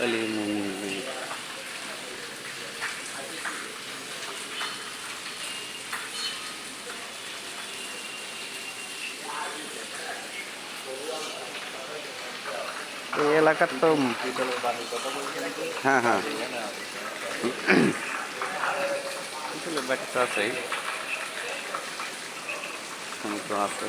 কালীমন্দির এই এলাকার তো হ্যাঁ হ্যাঁ। আছেই সমুদ্র আছে।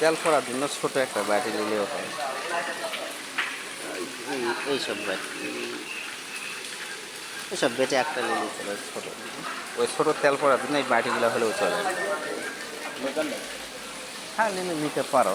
তেল করার জন্য ছোট একটা ব্যাটারি নিলেও হয়। এই- এইসব ব্যাটারি। এইসব বেটে একটা নিলে চলে ছোট। ওই ছোট তেল করার জন্য এই বাটিগুলো হলেও চলে। হ্যাঁ নিলে নিতে পারো।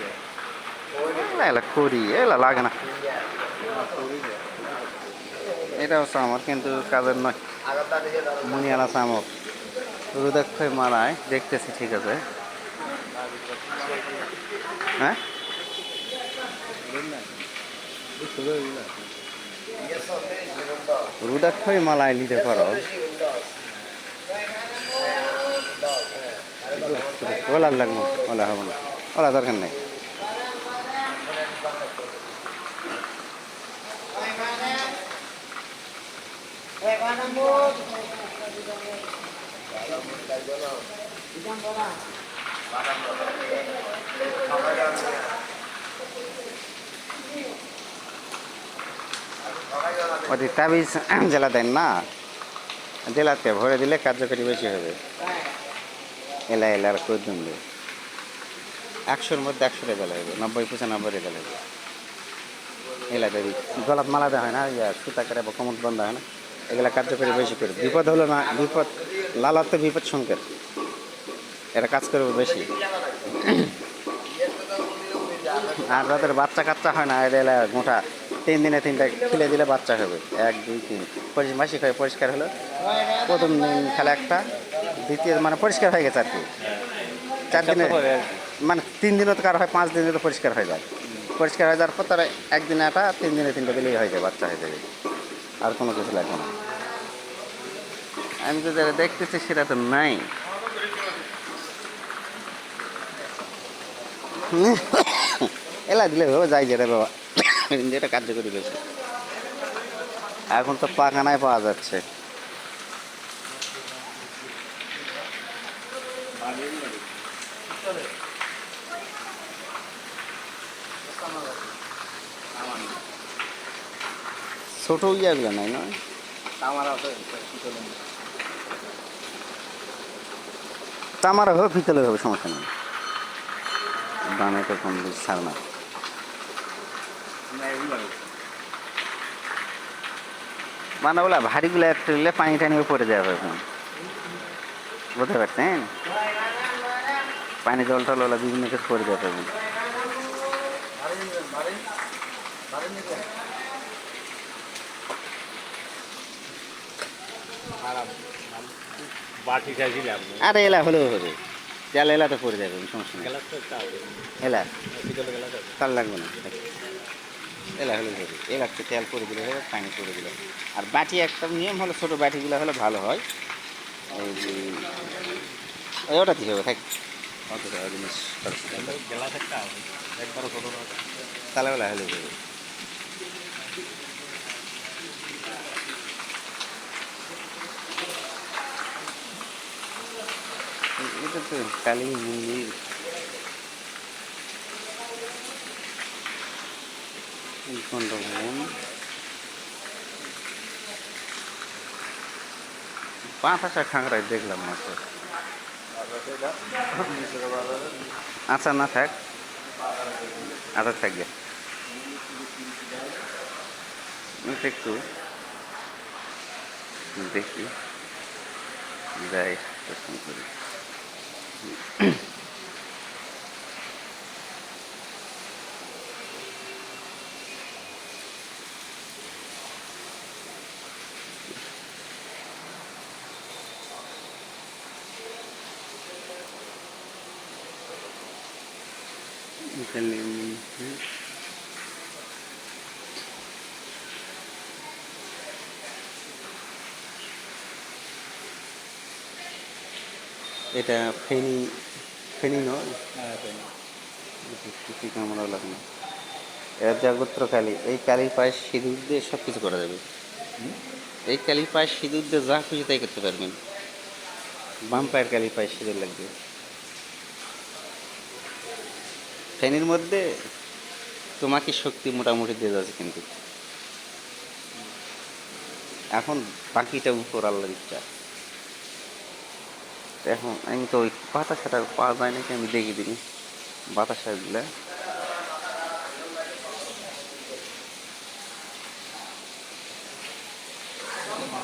এগুলা এগুলা করি এগুলা লাগে না। এটাও চামড় কিন্তু কাজের নয়। মুনিয়ালা চামড় রুদাক্ষয় মারায়, দেখতেছি ঠিক আছে। হ্যাঁ? রুদাক্ষয় মালায় নিতে পারো। ওলা লাগবো, ওলা হবে না। ওলা দরকার নেই। তাবিজ জেলা দেন না। জেলাতে ভরে দিলে কার্যকরী বেশি হবে। এলা এলার করে দিলে একশোর মধ্যে একশো রেজাল হবে, নব্বই, পঁচানব্বই রেজাল হবে। এলা দেবী গলাপ মালা দেওয়া হয় না, ইয়া সুতা করে বা কমত বন্ধ হয় না। এগুলা কার্যকরী বেশি করে। বিপদ হলো না বিপদ লালাতে বিপদ সংকেত। এটা কাজ করবে বেশি। আর যাদের বাচ্চা কাচ্চা হয় না এদের এলা মোটা তিন দিনে তিনটা খুলে দিলে বাচ্চা হবে। এক দুই তিন। পরিষ্কার মাসিক হয়ে পরিষ্কার হলো। প্রথম দিন খেলা একটা দ্বিতীয় মানে পরিষ্কার হয়ে গেছে আর কি। চার দিনে মানে তিন দিনও তো কার হয় পাঁচ দিনে তো পরিষ্কার হয়ে যায়। পরিষ্কার হয়ে যাওয়ার পর তারা একদিনে একটা তিন দিনে তিনটা দিলেই হয়ে যায় বাচ্চা হয়ে যাবে। আর কোনো কিছু লাগবে না। আমি তো যারা দেখতেছি সেটা তো নাই। এলা দিলে হবে যাই যেটা বাবা। যেটা কার্যকরী বেশি এখন তো পাখানায় পাওয়া যাচ্ছে। ছোট ইয়াগুলো নাই নয়? আমার আছে তামার হবে পিতলের হবে সমস্যা নেই। দামে তো কম ছাড় না। মানে ওলা ভারীগুলো একটু নিলে পানি টানিও পড়ে যাবে এখন। বুঝতে পারছেন? পানি জল টল ওলা বিভিন্ন কিছু পড়ে যাবে এখন। বাটি খাইছিলাম। আরে এলা হলেও হবে জাল এলা তো পড়ে যাবে সমস্যা নেই। এলা। তার লাগবে না। এলা হলে হবে এলাচকে তেল করে দিলে হবে পানি করে দিলে। আর বাটি একটা নিয়ম হলো ছোটো বাটিগুলো হলে ভালো হয়। ওই ওটা কি হবে থাক। অত জিনিস তাহলে ওলা হলে হবে এটা তো কালী মন্দির উৎকণ্ঠ খাঁকড়ায় দেখলাম মাত্র আচ্ছা না থাক। আচ্ছা থাকবে একটু দেখি। যাই দর্শন করি। এখানে এটা ফেনি ফেনি নয়। কি কামড়া জগত্র কালী। এই কালীর পায়ে সিঁদুর দিয়ে সব কিছু করা যাবে। এই কালীর পায়ে সিঁদুর দিয়ে যা খুশি তাই করতে পারবেন। বাম পায়ের কালীর পায়ে সিঁদুর লাগবে। ফেনির মধ্যে তোমাকে শক্তি মোটামুটি দিয়ে যাচ্ছে কিন্তু। এখন বাকিটা উপর আল্লাহর ইচ্ছা। এখন আমি তো ওই বাতাসাটা পাওয়া যায় নাকি আমি দেখি দিই বাতাসাগুলা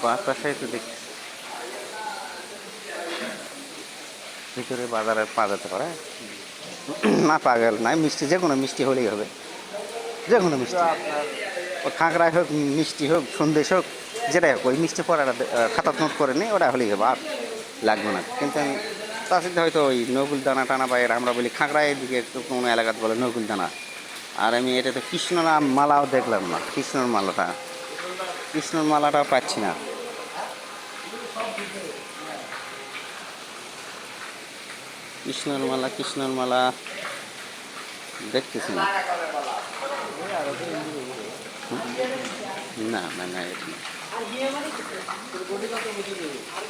বাতাসাই তো দেখছি। ভিতরে বাজারে পাওয়া যেতে পারে। না পাওয়া পাগল, না, মিষ্টি, যে কোনো মিষ্টি হলেই হবে। যে কোনো মিষ্টি। ও খাঁকড়াই হোক, মিষ্টি হোক, সন্দেশ হোক, যেটাই হোক, ওই মিষ্টি পড়াটা খাতা নোট করে নিই ওটা হলেই হবে। আর লাগবে না। কিন্তু আমি সাথে হয়তো ওই নকুল দানা টানা এর আমরা বলি খাঁকড়া দিকে একটু কোনো এলাকাতে বলে নকুল দানা। আর আমি এটাতে কৃষ্ণ নাম মালাও দেখলাম না, কৃষ্ণর মালাটা। কৃষ্ণর মালাটাও পাচ্ছি না। কৃষ্ণর মালা কৃষ্ণর মালা দেখতেছি না? না না না এটা না।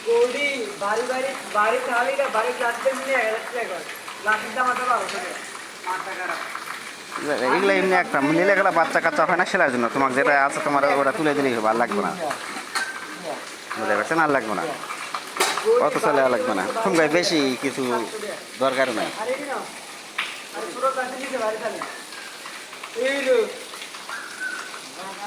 গোল্ডি বাড়ি বাড়ি বাড়ি খালি না বাড়ি প্লাস্টিক নিয়ে গেছে প্লাস্টিক দাম আছে বারোশো টাকা। আট টাকা এগুলো এমনি একটা নিলে গেলে বাচ্চা কাচ্চা হয় না সেলার জন্য। তোমার যেটা আছে তোমার ওটা তুলে দিলেই হবে আর লাগবে না। বুঝতে পারছেন? আর লাগবে না। অত চলে লাগবে না। তোমার বেশি কিছু দরকার নাই। এই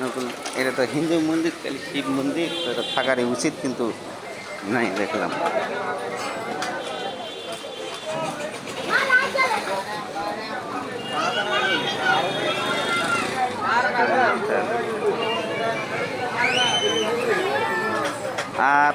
নতুন এটা তো হিন্দু মন্দির খালি শিব মন্দির, তো এটা থাকারই উচিত কিন্তু নাই, দেখলাম। আর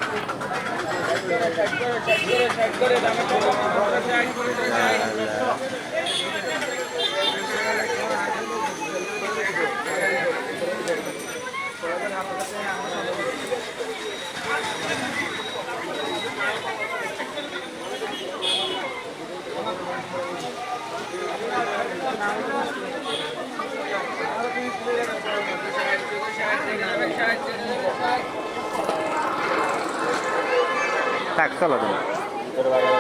থাক চলো তুমি।